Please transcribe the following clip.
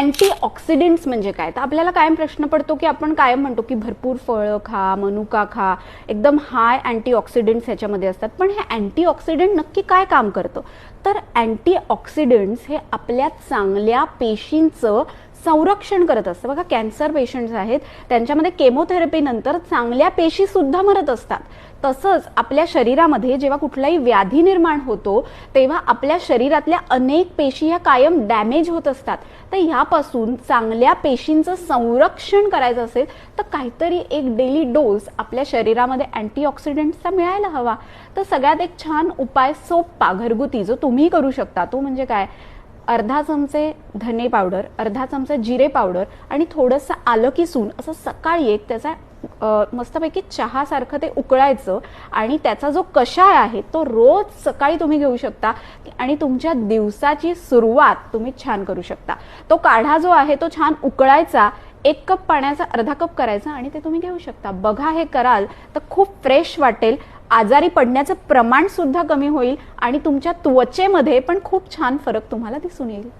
Antioxidants म्हणजे काय? तर आपल्याला कायम प्रश्न पडतो की आपण कायम म्हणतो की भरपूर फळं खा मनुका खा एकदम हाय अँटीऑक्सिडंट्स ह्याच्यामध्ये असतात. पण हे अँटीऑक्सिडंट नक्की काय काम करतं? तर अँटीऑक्सिडंट्स हे आपल्या चांगल्या पेशींचं संरक्षण करत असतं. बघा कॅन्सर पेशंट्स आहेत त्यांच्यामध्ये केमोथेरपी नंतर चांगल्या पेशी सुद्धा मरत असतात. तसंच आपल्या शरीरामध्ये जेव्हा कुठलाही व्याधी निर्माण होतो तेव्हा आपल्या शरीरातल्या अनेक पेशी ह्या कायम डॅमेज होत असतात. तर ह्यापासून चांगल्या पेशींचं संरक्षण करायचं असेल तर काहीतरी एक डेली डोस आपल्या शरीरामध्ये अँटीऑक्सिडंट्सचा मिळायला हवा. तर सगळ्यात एक छान उपाय सोप्पा घरगुती जो तुम्ही करू शकता तो म्हणजे काय? अर्धा चमचे धने पावडर अर्धा चमचा जिरे पावडर आणि थोडंसं आलं किसून असं सकाळी एक त्याचा मस्तपैकी चहासारखं ते उकळायचं आणि त्याचा जो कषाय आहे तो रोज सकाळी तुम्ही घेऊ शकता आणि तुमच्या दिवसाची सुरुवात तुम्ही छान करू शकता. तो काढा जो आहे तो छान उकळायचा एक कप पाण्याचा अर्धा कप करायचा आणि ते तुम्ही घेऊ शकता. बघा हे कराल तर खूप फ्रेश वाटेल आजारी पडण्याचं प्रमाण सुद्धा कमी होईल आणि तुमच्या त्वचेमध्ये पण खूप छान फरक तुम्हाला दिसून येईल.